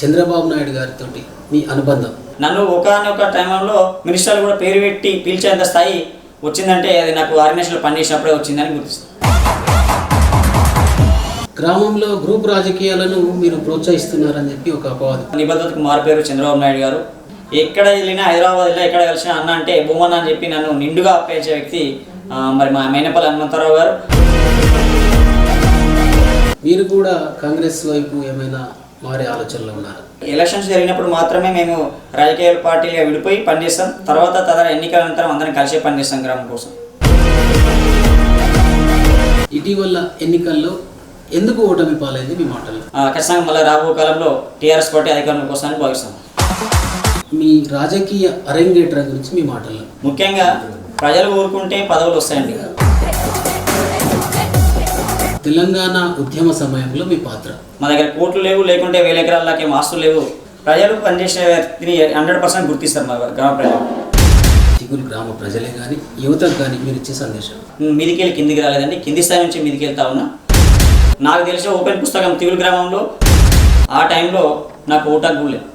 చంద్రబాబు నాయుడు గారితో మీ అనుబంధం? నన్ను ఒకనొక టైంలో మినిస్టర్లు కూడా పేరు పెట్టి పిలిచేంత స్థాయి వచ్చిందంటే అది నాకు ఆర్గనైజేషన్లో పనిచేసినప్పుడే వచ్చిందని గుర్తిస్తాను గ్రామంలో గ్రూప్ రాజకీయాలను మీరు ప్రోత్సహిస్తున్నారని చెప్పి ఒక అపవాదం. నిబద్ధతకు మారిపోయారు చంద్రబాబు నాయుడు గారు. ఎక్కడ వెళ్ళినా హైదరాబాద్ వెళ్ళినా ఎక్కడ కలిసినా అన్న అంటే భూమన్న అని చెప్పి నన్ను నిండుగా అప్పగించే వ్యక్తి మరి మా మేనపల్లి హనుమంతరావు గారు. మీరు కూడా కాంగ్రెస్ వైపు ఏమైనా మారే ఆలోచనలో ఉన్నారు. ఎలక్షన్స్ జరిగినప్పుడు మాత్రమే మేము రాజకీయ పార్టీలుగా విడిపోయి పనిచేస్తాం. తర్వాత తదర ఎన్నికల అనంతరం అందరం కలిసే పనిచేస్తాం గ్రామం కోసం. ఇటీవల ఎన్నికల్లో ఎందుకు ఓటమి పాలైంది మీ మాటలు ఖచ్చితంగా మళ్ళీ రాబో కాలంలో టీఆర్ఎస్ పార్టీ అధికారంలోకి వస్తామని భావిస్తాం. మీ రాజకీయ అరంగేట్ర గురించి మీ మాటల్లో. ముఖ్యంగా ప్రజలు ఊరుకుంటే పదవులు వస్తాయండి. తెలంగాణ ఉద్యమ సమయంలో మీ పాత్ర? మా దగ్గర కోట్లు లేవు లేకుంటే వేల ఎకరాలకి ఆస్తులు లేవు. ప్రజలు పనిచేసే వ్యక్తిని హండ్రెడ్ పర్సెంట్ గుర్తిస్తారు మా గ్రామ ప్రజలు. చిగురు గ్రామ ప్రజలే కానీ యువతకు కానీ మీరు ఇచ్చే సందేశం? మీదికి వెళ్ళి కిందికి రాలేదండి. కింది స్థాయి నుంచి మీదికి వెళ్తా ఉన్నా. నాకు తెలిసిన ఓపెన్ పుస్తకం తిగులు గ్రామంలో. ఆ టైంలో నాకు ఓటాకు లేదు.